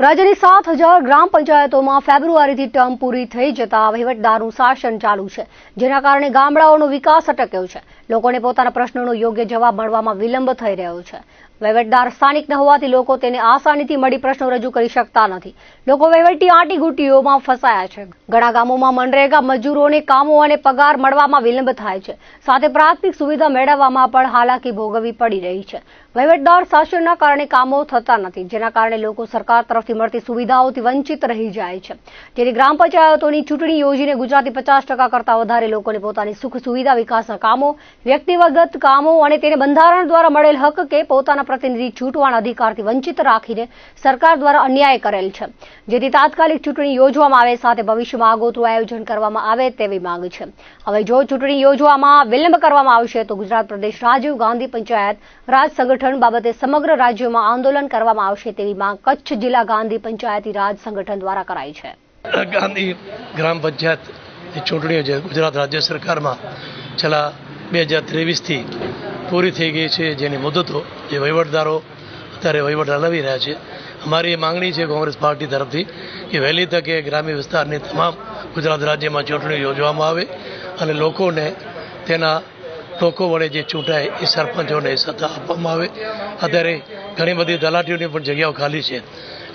રાજ્યની સાત હજાર ગ્રામ પંચાયતોમાં ફેબ્રુઆરીથી ટર્મ પૂરી થઈ જતા વહીવટદારનું શાસન ચાલુ છે, જેના કારણે ગામડાઓનો વિકાસ અટક્યો છે. લોકોને પોતાના પ્રશ્નોનો યોગ્ય જવાબ મળવામાં વિલંબ થઈ રહ્યો છે. વહીવટદાર સ્થાનિક ન હોવાથી લોકો તેને આસાનીથી મળી પ્રશ્નો રજૂ કરી શકતા નથી. લોકો વહીવટી આંટીઘૂંટીઓમાં ફસાયા છે. ઘણા ગામોમાં મનરેગા મજૂરોને કામો અને પગાર મળવામાં વિલંબ થાય છે. સાથે પ્રાથમિક સુવિધા મેળવવામાં પણ હાલાકી ભોગવવી પડી રહી છે. વહીવટદાર શાસનના કારણે કામો થતા નથી, જેના કારણે લોકો સરકાર તરફથી મળતી સુવિધાઓથી વંચિત રહી જાય છે. જેથી ગ્રામ પંચાયતોની ચૂંટણી યોજીને ગુજરાતી પચાસ ટકા કરતાં વધારે લોકોને પોતાની સુખ સુવિધા વિકાસના કામો વ્યક્તિગત કામો અને તેને બંધારણ દ્વારા મળેલ હક કે પોતાના પ્રતિનિધિ ચૂંટવાના અધિકારથી વંચિત રાખીને સરકાર દ્વારા અન્યાય કરેલ છે. જેથી તાત્કાલિક ચૂંટણી યોજવામાં આવે, સાથે ભવિષ્યમાં આગોતરું આયોજન કરવામાં આવે તેવી માંગ છે. હવે જો ચૂંટણી યોજવામાં વિલંબ કરવામાં આવશે, તો ગુજરાત પ્રદેશ રાજીવ ગાંધી પંચાયત રાજ સંગઠન બાબતે સમગ્ર રાજ્યમાં આંદોલન કરવામાં આવશે તેવી માંગ કચ્છ જિલ્લા ગાંધી પંચાયતી રાજ સંગઠન દ્વારા કરાઈ છે. ગાંધી ગ્રામ પંચાયત ચૂંટણીઓ છે ગુજરાત રાજ્ય સરકારમાં છેલ્લા બે હજાર ત્રેવીસથી પૂરી થઈ ગઈ છે, જેની મુદતો જે વહીવટદારો અત્યારે વહીવટ હલાવી રહ્યા છે. અમારી એ માંગણી છે કોંગ્રેસ પાર્ટી તરફથી કે વહેલી તકે ગ્રામ્ય વિસ્તારની તમામ ગુજરાત રાજ્યમાં ચૂંટણીઓ યોજવામાં આવે અને લોકોને તેના લોકો વડે જે ચૂંટાય એ સરપંચોને સત્તા આપવામાં આવે. અત્યારે ઘણી બધી તલાટીઓની પણ જગ્યાઓ ખાલી છે.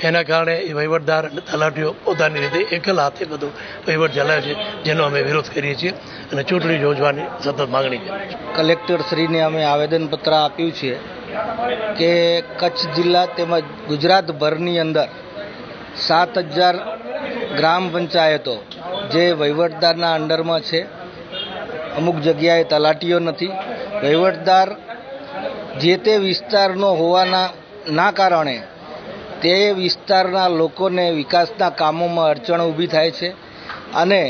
એના કારણે એ વહીવટદાર અને તલાટીઓ પોતાની રીતે એકલ હાથે બધું વહીવટ ચલાવે છે, જેનો અમે વિરોધ કરીએ છીએ અને ચૂંટણી યોજવાની સતત માંગણી કરીએ કલેક્ટરશ્રીને અમે આવેદનપત્ર આપ્યું છે કે કચ્છ જિલ્લા તેમજ ગુજરાતભરની અંદર સાત હજાર ગ્રામ પંચાયતો જે વહીવટદારના અંડરમાં છે અમુક જગ્યાએ તલાટીઓ નથી. વહીવટદાર જે તે વિસ્તારનો હોવાના, ના કારણે તે વિસ્તારના લોકોને વિકાસના કામોમાં અડચણ ઊભી થાય છે. અને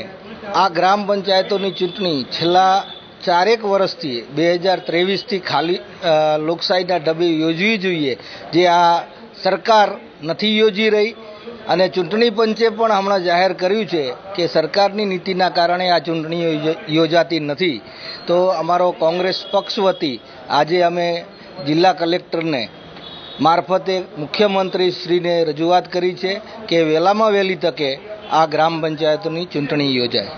આ ગ્રામ પંચાયતોની ચૂંટણી છેલ્લા ચારેક વર્ષથી બે હજાર ત્રેવીસથી ખાલી લોકશાહીના ઢબે યોજવી જોઈએ. જે આ સરકાર નથી યોજી રહી અને ચૂંટણી પંચે પણ હમણાં જાહેર કર્યું છે કે સરકારની નીતિના કારણે આ ચૂંટણી યોજાતી નથી. તો અમારો કોંગ્રેસ પક્ષ વતી આજે અમે જિલ્લા કલેક્ટરને મારફતે મુખ્યમંત્રી શ્રીને રજૂઆત કરી છે કે વહેલામાં વહેલી તકે આ ગ્રામ પંચાયતોની ચૂંટણી યોજાય.